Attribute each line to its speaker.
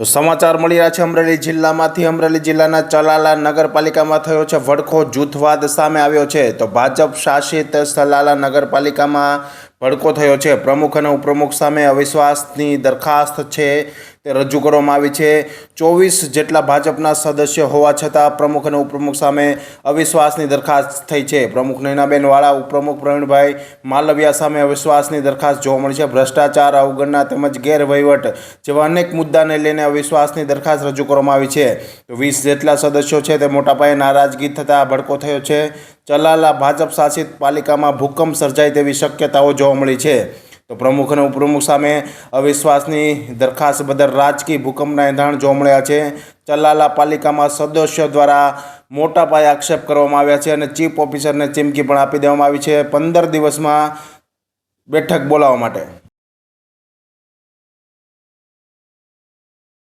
Speaker 1: તો સમાચાર મળી રહ્યા છે અમરેલી જિલ્લામાંથી. અમરેલી જિલ્લાના ચલાલા નગરપાલિકામાં થયો છે વડખો જૂથવાદ સામે આવ્યો છે. તો ભાજપ શાસિત સલાલા નગરપાલિકામાં ભડકો થયો છે. પ્રમુખ અને ઉપપ્રમુખ સામે અવિશ્વાસની દરખાસ્ત છે તે રજૂ કરવામાં આવી છે. ચોવીસ જેટલા ભાજપના સદસ્ય હોવા છતાં પ્રમુખ અને ઉપપ્રમુખ સામે અવિશ્વાસની દરખાસ્ત થઈ છે. પ્રમુખ નૈનાબેન વાળા, ઉપપ્રમુખ પ્રવીણભાઈ માલવિયા સામે અવિશ્વાસની દરખાસ્ત જોવા મળી છે. ભ્રષ્ટાચાર, અવગણના તેમજ ગેરવહીવટ જેવા અનેક મુદ્દાને લઈને અવિશ્વાસની દરખાસ્ત રજૂ કરવામાં આવી છે. વીસ જેટલા સદસ્યો છે તે મોટા પાયે નારાજગી થતાં ભડકો થયો છે. ચલાલા ભાજપ શાસિત પાલિકામાં ભૂકંપ સર્જાય તેવી શક્યતાઓ જોવા મળી છે. તો પ્રમુખ અને ઉપપ્રમુખ સામે અવિશ્વાસની દરખાસ્ત બદલ રાજકીય ભૂકંપના એંધાણ જોવા મળ્યા છે. ચલાલા પાલિકામાં સદસ્યો દ્વારા મોટા પાયે આક્ષેપ કરવામાં આવ્યા છે અને ચીફ ઓફિસરને ચીમકી પણ આપી દેવામાં આવી છે. પંદર દિવસમાં બેઠક બોલાવવા માટે.